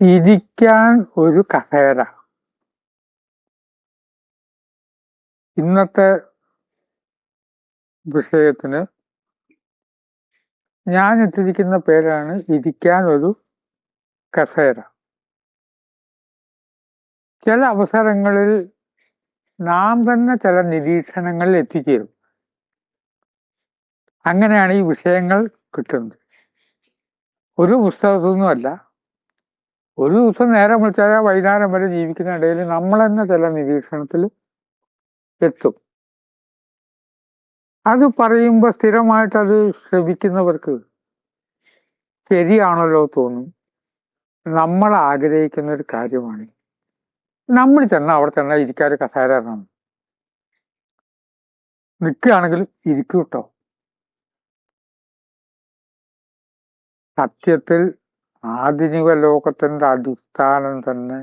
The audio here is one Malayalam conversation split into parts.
ഇരിക്കാൻ ഒരു കസേര. ഇന്നത്തെ വിഷയത്തിന് ഞാൻ ഇട്ടിരിക്കുന്ന പേരാണ് ഇരിക്കാൻ ഒരു കസേര. ചില അവസരങ്ങളിൽ നാം തന്നെ ചില നിരീക്ഷണങ്ങളിൽ എത്തിച്ചേരും. അങ്ങനെയാണ് ഈ വിഷയങ്ങൾ കിട്ടുന്നത്. ഒരു പുസ്തകത്തൊന്നുമല്ല ഒരു ദിവസം നേരം വിളിച്ചാൽ വൈകുന്നേരം വരെ ജീവിക്കുന്ന ഇടയിൽ നമ്മൾ തന്നെ ചില നിരീക്ഷണത്തിൽ എത്തും. അത് പറയുമ്പോൾ സ്ഥിരമായിട്ട് അത് ശ്രവിക്കുന്നവർക്ക് ശരിയാണല്ലോ തോന്നും. നമ്മൾ ആഗ്രഹിക്കുന്ന ഒരു കാര്യമാണ്. നമ്മൾ ചെന്നാൽ അവിടെ ചെന്നാൽ ഇരിക്കാൻ കസേര നിൽക്കുകയാണെങ്കിൽ ഇരിക്കും കേട്ടോ സത്യത്തിൽ ആധുനിക ലോകത്തിന്റെ അടിസ്ഥാനം തന്നെ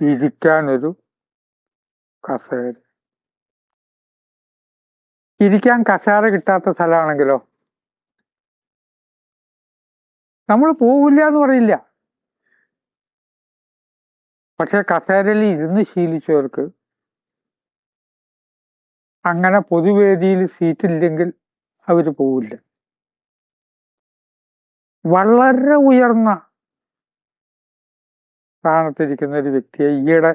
ഇരിക്കാനൊരു കസേര. ഇരിക്കാൻ കസേര കിട്ടാത്ത സ്ഥലമാണെങ്കിലോ? നമ്മൾ പോവില്ല എന്ന് പറയില്ല. പക്ഷെ കസേരയിൽ ഇരുന്ന് ശീലിച്ചവർക്ക് അങ്ങനെ പൊതുവേദിയിൽ സീറ്റില്ലെങ്കിൽ അവർ പോവില്ല. വളരെ ഉയർന്ന സ്ഥാനത്തിരിക്കുന്ന ഒരു വ്യക്തിയെ ഈയിടെ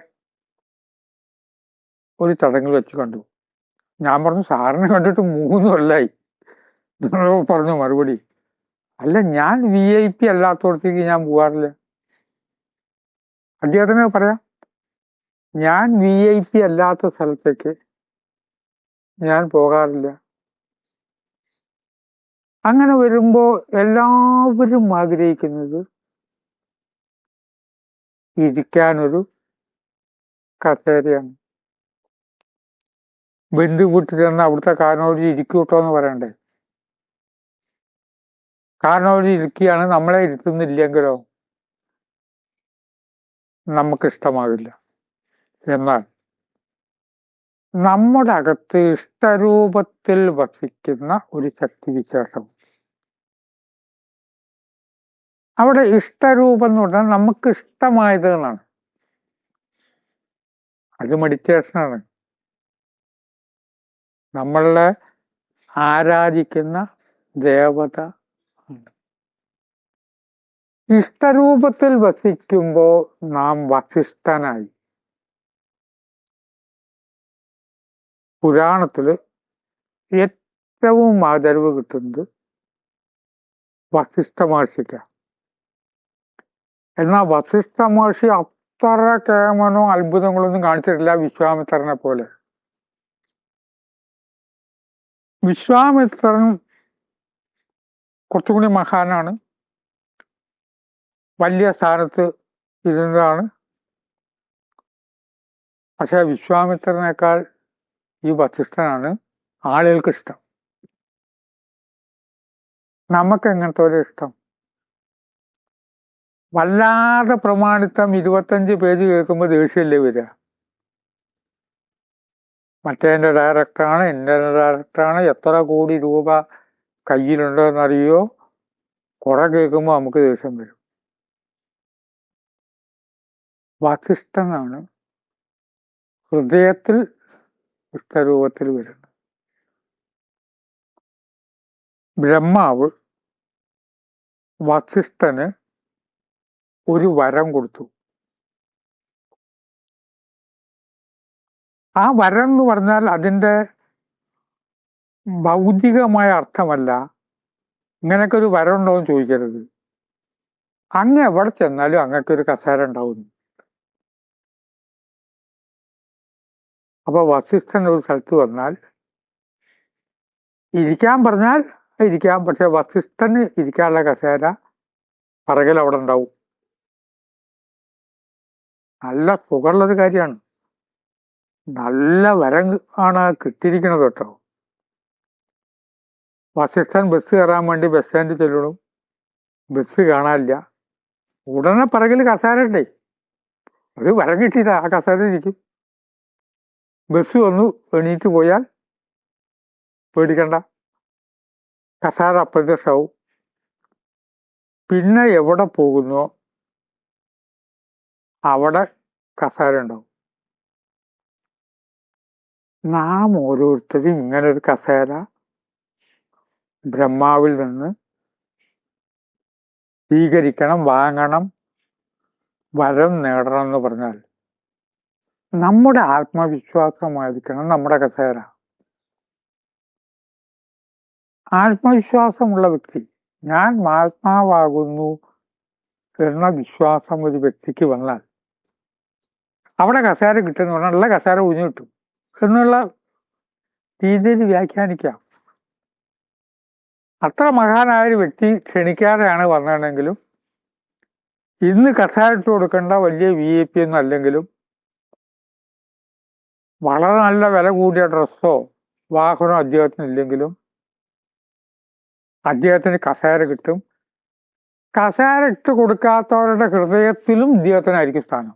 ഒരു ചടങ്ങിൽ വെച്ച് കണ്ടു. ഞാൻ പറഞ്ഞു സാറിനെ കണ്ടിട്ട് മൂന്ന് കൊല്ലായി. പറഞ്ഞു മറുപടി അല്ല ഞാൻ വി ഐ പി അല്ലാത്തടത്തേക്ക് ഞാൻ പോകാറില്ല അദ്ദേഹത്തിന് പറയാം ഞാൻ വി ഐ പി അല്ലാത്ത സ്ഥലത്തേക്ക് ഞാൻ പോകാറില്ല. അങ്ങനെ വരുമ്പോ എല്ലാവരും ആഗ്രഹിക്കുന്നത് ഇരിക്കാനൊരു കസേരയാണ്. ബന്ധു വീട്ടിൽ ചെന്ന് അവിടുത്തെ കാരണവർ ഇരിക്കൂട്ടോ എന്ന് പറയണ്ടേ? കാരണവർ ഇരിക്കുകയാണ് നമ്മളെ ഇരുത്തുന്നില്ലെങ്കിലോ? നമുക്കിഷ്ടമാവില്ല. എന്നാൽ നമ്മുടെ അകത്ത് ഇഷ്ടരൂപത്തിൽ വസിക്കുന്ന ഒരു ശക്തിവിശേഷം. അവിടെ ഇഷ്ടരൂപം എന്ന് പറഞ്ഞാൽ നമുക്ക് ഇഷ്ടമായത് എന്നാണ്. അത് മെഡിറ്റേഷനാണ് നമ്മളെ ആരാധിക്കുന്ന ദേവത ഇഷ്ടരൂപത്തിൽ വസിക്കുമ്പോൾ നാം വസിഷ്ഠനായി. പുരാണത്തിൽ ഏറ്റവും ആദരവ് കിട്ടുന്നത് വസിഷ്ഠ മഹർഷിക്ക. എന്നാൽ വസിഷ്ഠ മഹർഷി അത്ര കേമനോ അത്ഭുതങ്ങളൊന്നും കാണിച്ചിട്ടില്ല വിശ്വാമിത്രനെ പോലെ. വിശ്വാമിത്രൻ കുറച്ചുകൂടി മഹാനാണ്. വലിയ സ്ഥാനത്ത് ഇരുന്നതാണ്. പക്ഷെ വിശ്വാമിത്രനേക്കാൾ ഈ വസിഷ്ഠനാണ് ആളുകൾക്ക് ഇഷ്ടം നമുക്ക് എങ്ങനത്തെ ഒരു ഇഷ്ടം? വല്ലാതെ പ്രമാണിത്തം ഇരുപത്തഞ്ച് പേജ് കേൾക്കുമ്പോൾ ദേഷ്യമല്ലേ വരിക. മറ്റേന്റെ ഡയറക്ടറാണ് എന്റെ ഡയറക്ടറാണ് എത്ര കോടി രൂപ കയ്യിലുണ്ടോ എന്നറിയോ കുറെ കേൾക്കുമ്പോൾ നമുക്ക് ദേഷ്യം വരും. വസിഷ്ഠനാണ് ഹൃദയത്തിൽ ഇഷ്ടരൂപത്തിൽ വരുന്നത് ബ്രഹ്മാവ് വസിഷ്ഠന് ഒരു വരം കൊടുത്തു. ആ വരം എന്ന് പറഞ്ഞാൽ അതിന്റെ ഭൗതികമായ അർത്ഥമല്ല. ഇങ്ങനൊക്കെ ഒരു വരം ഉണ്ടോ എന്ന് ചോദിക്കരുത്. അങ്ങ് എവിടെ ചെന്നാലും അങ്ങക്കൊരു കസേര ഉണ്ടാവുന്നു. അപ്പൊ വസിഷ്ഠൻ ഒരു സ്ഥലത്ത് വന്നാൽ ഇരിക്കാൻ പറഞ്ഞാൽ ഇരിക്കാം പക്ഷെ വസിഷ്ഠന് ഇരിക്കാനുള്ള കസേര പറകൽ അവിടെ ഉണ്ടാവും. നല്ല സുഖമുള്ളൊരു കാര്യമാണ്. നല്ല വരം ആണ് കിട്ടിയിരിക്കുന്നത് കേട്ടോ. വസിഷ്ഠൻ ബസ് കയറാൻ വേണ്ടി ബസ് സ്റ്റാൻഡിൽ ചെല്ലണം ബസ് കാണാനില്ല. ഉടനെ പറകിൽ കസേര ഉണ്ടേ. അത് വരം കിട്ടിയതാ ആ കസേര ഇരിക്കും. ബസ് വന്നു. എണീറ്റ് പോയാൽ പേടിക്കണ്ട. കസാര അപ്രത്യക്ഷമാവും പിന്നെ എവിടെ പോകുന്നോ അവിടെ കസാര ഉണ്ടാവും. നാം ഓരോരുത്തരും ഇങ്ങനെ ഒരു കസേര ബ്രഹ്മാവിൽ നിന്ന് സ്വീകരിക്കണം വാങ്ങണം വരം നേടണം എന്ന് പറഞ്ഞാൽ നമ്മുടെ ആത്മവിശ്വാസമായിരിക്കണം നമ്മുടെ കസേര. ആത്മവിശ്വാസമുള്ള വ്യക്തി ഞാൻ മഹാത്മാവാകുന്നു എന്ന വിശ്വാസം ഒരു വ്യക്തിക്ക് വന്നാൽ അവിടെ കസേര കിട്ടുന്ന പറഞ്ഞാൽ നല്ല കസേര ഊഞ്ഞു കിട്ടും എന്നുള്ള രീതിയിൽ വ്യാഖ്യാനിക്കാം. അത്ര മഹാനായ ഒരു വ്യക്തി ക്ഷണിക്കാതെയാണ് വന്നതെങ്കിലും ഇന്ന് കസേര കൊടുക്കേണ്ട വലിയ വി ഐ പി ഒന്നും അല്ലെങ്കിലും വളരെ നല്ല വില കൂടിയ ഡ്രസ്സോ വാഹനോ അദ്ദേഹത്തിന് ഇല്ലെങ്കിലും അദ്ദേഹത്തിന് കസേര കിട്ടും. കസേര ഇട്ട് കൊടുക്കാത്തവരുടെ ഹൃദയത്തിലും ഇദ്ദേഹത്തിനായിരിക്കും സ്ഥാനം.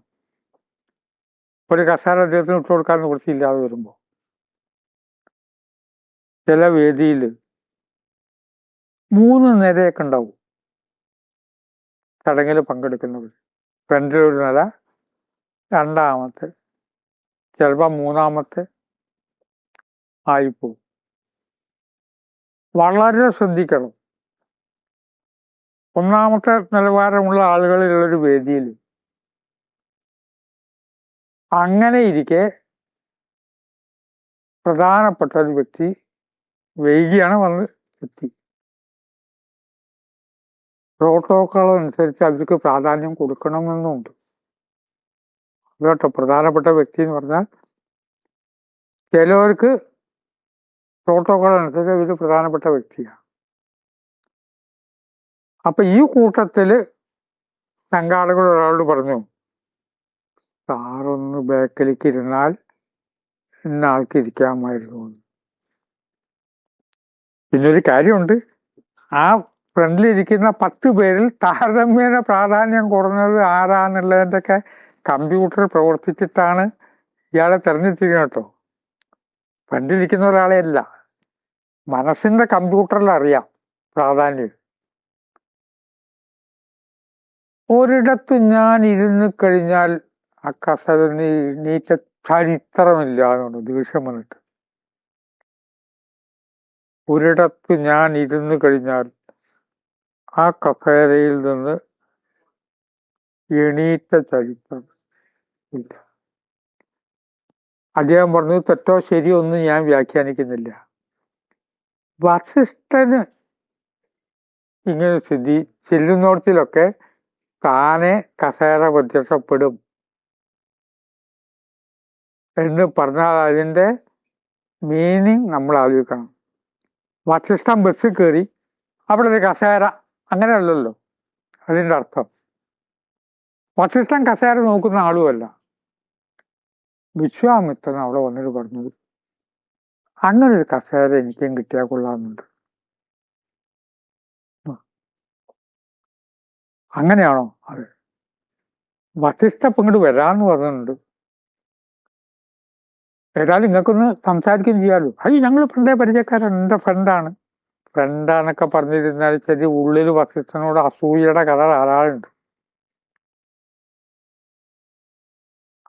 ഒരു കസേര അദ്ദേഹത്തിന് ഇട്ട് കൊടുക്കാൻ നിവൃത്തിയില്ലാതെ വരുമ്പോൾ. ചില വേദിയിൽ മൂന്ന് നിരയൊക്കെ ഉണ്ടാവും. ചടങ്ങിൽ പങ്കെടുക്കുന്നവർ ഫ്രണ്ടിലൊരു നില രണ്ടാമത്തെ ചിലപ്പോൾ മൂന്നാമത്തെ ആയിപ്പോവും. വളരെ ശ്രദ്ധിക്കണം. ഒന്നാമത്തെ നിലവാരമുള്ള ആളുകളിലുള്ളൊരു വേദിയിൽ അങ്ങനെ ഇരിക്കെ പ്രധാനപ്പെട്ട ഒരു വ്യക്തി വൈകിയാണ് വന്ന് എത്തി. പ്രോട്ടോക്കോൾ അനുസരിച്ച് അവർക്ക് പ്രാധാന്യം കൊടുക്കണമെന്നുണ്ട് കേട്ടോ പ്രധാനപ്പെട്ട വ്യക്തി എന്ന് പറഞ്ഞാൽ ചിലവർക്ക് പ്രോട്ടോകോൾ അനുസരിച്ച് ഇത് പ്രധാനപ്പെട്ട വ്യക്തിയാണ് അപ്പൊ ഈ കൂട്ടത്തിൽ സംഘാടകർ ഒരാളോട് പറഞ്ഞു സാറൊന്ന് ബേക്കലിക്ക് ഇരുന്നാൽ ഇന്ന ആൾക്ക് ഇരിക്കാമായിരുന്നു എന്ന്." പിന്നൊരു കാര്യമുണ്ട് ആ ഫ്രണ്ടിലിരിക്കുന്ന പത്ത് പേരിൽ താരതമ്യേന പ്രാധാന്യം കുറഞ്ഞത് ആരാന്നുള്ളതിന്റെയൊക്കെ കമ്പ്യൂട്ടർ പ്രവർത്തിച്ചിട്ടാണ് ഇയാളെ തെരഞ്ഞെടുത്തിരിക്കുന്നത് കേട്ടോ. പണ്ടിരിക്കുന്ന ഒരാളെ അല്ല മനസ്സിന്റെ കമ്പ്യൂട്ടറിൽ അറിയാം പ്രാധാന്യം. ഒരിടത്ത് ഞാൻ ഇരുന്ന് കഴിഞ്ഞാൽ ആ കസര നീറ്റ ചരിത്രമില്ല എന്നുണ്ട് ദേഷ്യം വന്നിട്ട്. ഒരിടത്ത് ഞാൻ ഇരുന്ന് കഴിഞ്ഞാൽ ആ കസേരയിൽ നിന്ന് എണീറ്റ ചരിത്രം. ഇല്ല. അദ്ദേഹം പറഞ്ഞു തെറ്റോ ശരിയോ ഒന്നും ഞാൻ വ്യാഖ്യാനിക്കുന്നില്ല. വസിഷ്ഠന് ഇങ്ങനെ സ്ഥിതി ചെല്ലുന്നോടത്തിലൊക്കെ താനെ കസേര പ്രത്യക്ഷപ്പെടും. എന്ന് പറഞ്ഞാൽ അതിന്റെ മീനിങ് നമ്മൾ ആലോചിക്കണം. വസിഷ്ഠം ബസ്സിൽ കയറി അവിടെ ഒരു കസേര അങ്ങനെയല്ലല്ലോ. അതിന്റെ അർത്ഥം. വസിഷ്ഠൻ കസേര നോക്കുന്ന ആളുമല്ല. വിശ്വാമിത്രൻ അവിടെ വന്നിട്ട് പറഞ്ഞത് അങ്ങനെ ഒരു കസേര എനിക്കും കിട്ടിയാൽ കൊള്ളാമെന്നുണ്ട്. അങ്ങനെയാണോ? അതെ. വസിഷ്ഠ ഇങ്ങോട്ട് വരാന്ന് പറഞ്ഞിട്ടുണ്ട്. ഏതായാലും നിങ്ങൾക്കൊന്ന് സംസാരിക്കുകയും ചെയ്യാമല്ലോ അയ്യോ ഞങ്ങൾ ഫ്രണ്ടേ പരിചയക്കാരാണ്. എന്റെ ഫ്രണ്ടാണ് ഫ്രണ്ടാന്നൊക്കെ പറഞ്ഞിരുന്നാൽ ശരി ഉള്ളിൽ വസിഷ്ഠനോട് അസൂയയുടെ കഥ ധാരാളമുണ്ട്.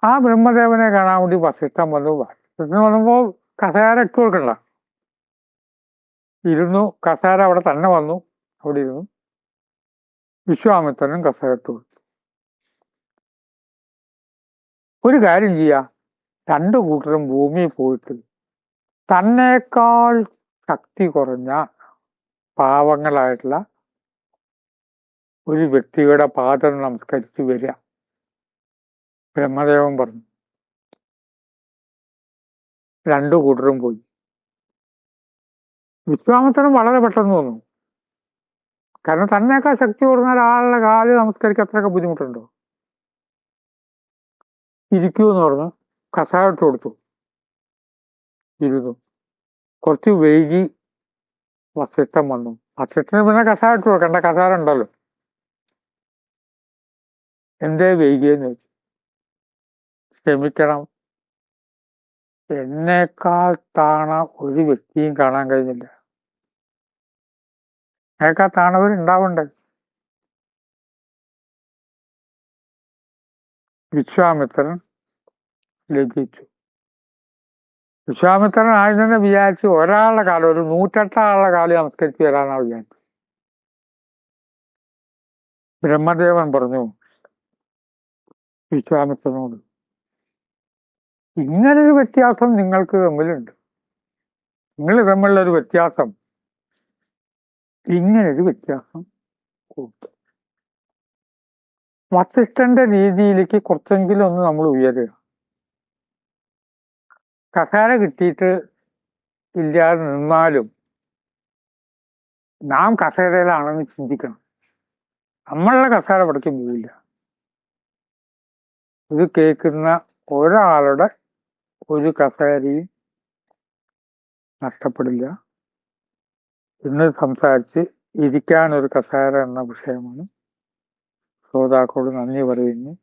ആ ബ്രഹ്മദേവനെ കാണാൻ വേണ്ടി വസിഷ്ഠൻ വന്നു. വസിഷ്ഠൻ വന്നപ്പോ കസേര ഇട്ട് കൊടുക്കണ്ട. ഇരുന്നു. കസേര അവിടെ തന്നെ വന്നു. അവിടെ ഇരുന്നു. വിശ്വാമിത്രനും കസേര ഇട്ട് കൊടുത്തു. ഒരു കാര്യം ചെയ്യ. രണ്ടു കൂട്ടരും ഭൂമിയിൽ പോയിട്ട് തന്നേക്കാൾ ശക്തി കുറഞ്ഞ പാവങ്ങളായിട്ടുള്ള ഒരു വ്യക്തിയുടെ പാദം നമസ്കരിച്ച് വരിക. ബ്രഹ്മദേവൻ പറഞ്ഞു. രണ്ടു കൂട്ടരും പോയി. വിശ്വാമത്തനം വളരെ പെട്ടെന്ന് തോന്നു കാരണം തന്നേക്കാൾ ശക്തി കൂടുന്ന ഒരാളുടെ കാൽ നമസ്കരിക്കാൻ അത്രയൊക്കെ ബുദ്ധിമുട്ടുണ്ടോ? ഇരിക്കൂ എന്ന് പറഞ്ഞു ഇട്ട് കൊടുത്തു. ഇരുന്നു. കുറച്ച് വൈകി വസിഷ്ഠം വന്നു. വസിഷ്ഠന് പിന്നെ ഇട്ട് കൊടുക്കണ്ട. കസാര ഉണ്ടല്ലോ. എന്തേ വൈകിയെന്ന് ചോദിച്ചു. ക്ഷമിക്കണം. എന്നേക്കാൾ താണ ഒരു വ്യക്തിയും കാണാൻ കഴിഞ്ഞില്ല. എന്നേക്കാൾ താണവരുണ്ടാവണ്ടേ വിശ്വാമിത്രൻ ലഭിച്ചു. വിശ്വാമിത്രൻ ആദ്യം തന്നെ വിചാരിച്ചു ഒരാളുടെ കാലം ഒരു നൂറ്റെട്ടാളുടെ കാലം നമസ്കരിച്ച് വരാനാണ് വിചാരിച്ചു ബ്രഹ്മദേവൻ പറഞ്ഞു വിശ്വാമിത്രനോട് ഇങ്ങനൊരു വ്യത്യാസം നിങ്ങൾക്ക് തമ്മിലുണ്ട്. നിങ്ങൾ തമ്മിലുള്ള ഒരു വ്യത്യാസം ഇങ്ങനൊരു വ്യത്യാസം കൂട്ടും വസിഷ്ഠന്റെ രീതിയിലേക്ക് കുറച്ചെങ്കിലും ഒന്ന് നമ്മൾ ഉയരുക. കസാര കിട്ടിയിട്ട് ഇല്ലാതെ നിന്നാലും നാം കസേരയിലാണെന്ന് ചിന്തിക്കണം. നമ്മളുടെ കസേര ഇവിടേക്ക് പോവില്ല. ഇത് കേൾക്കുന്ന ഒരാളുടെ ഒരു കസേരയും നഷ്ടപ്പെടില്ല. ഇന്ന് സംസാരിച്ച് ഇരിക്കാൻ ഒരു കസേര എന്ന വിഷയമാണ്. ശ്രോതാക്കളോട് നന്ദി പറയുന്നു.